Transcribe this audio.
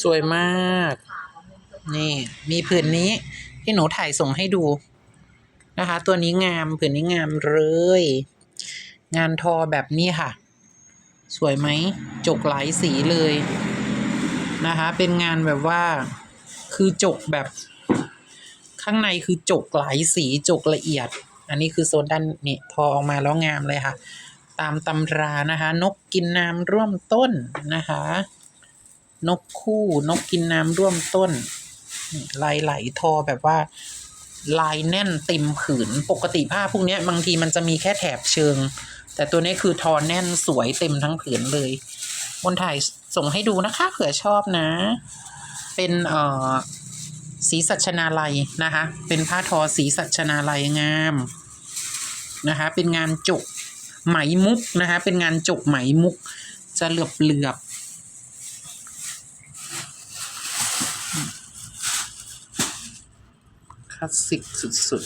สวยมาก นี่ มีผืนนี้ที่หนูถ่ายส่งให้ดูนะคะ ตัวนี้งามผืนนี้งามเลย งานทอแบบนี้ค่ะ สวยไหมจกหลายสีเลยนะคะ เป็นงานแบบว่าคือจกแบบ ข้างในคือจกหลายสีจกละเอียด อันนี้คือโซนด้านนี่ทอออกมาแล้วงามเลยค่ะ ตามตำรานะคะ นกกินน้ำร่วมต้นนะคะ นกคู่ นกกินน้ำร่วมต้น ลายไหลทอแบบว่า ลายแน่นเต็มผืนปกติผ้าพวกนี้บางทีมันจะมีแค่แถบเชิง แต่ตัวนี้คือทอแน่นสวยเต็มทั้งผืนเลยบนถ่ายส่งให้ดูนะคะเผื่อชอบนะ เป็นเอ่อสีสัชนาลัยนะคะ เป็นผ้าทอสีสัชนาลัยงามนะคะ เป็นงานจกไหมมุกนะคะ เป็นงานจกไหมมุก จะเหลือบเหลือบ ลาสสิกสุด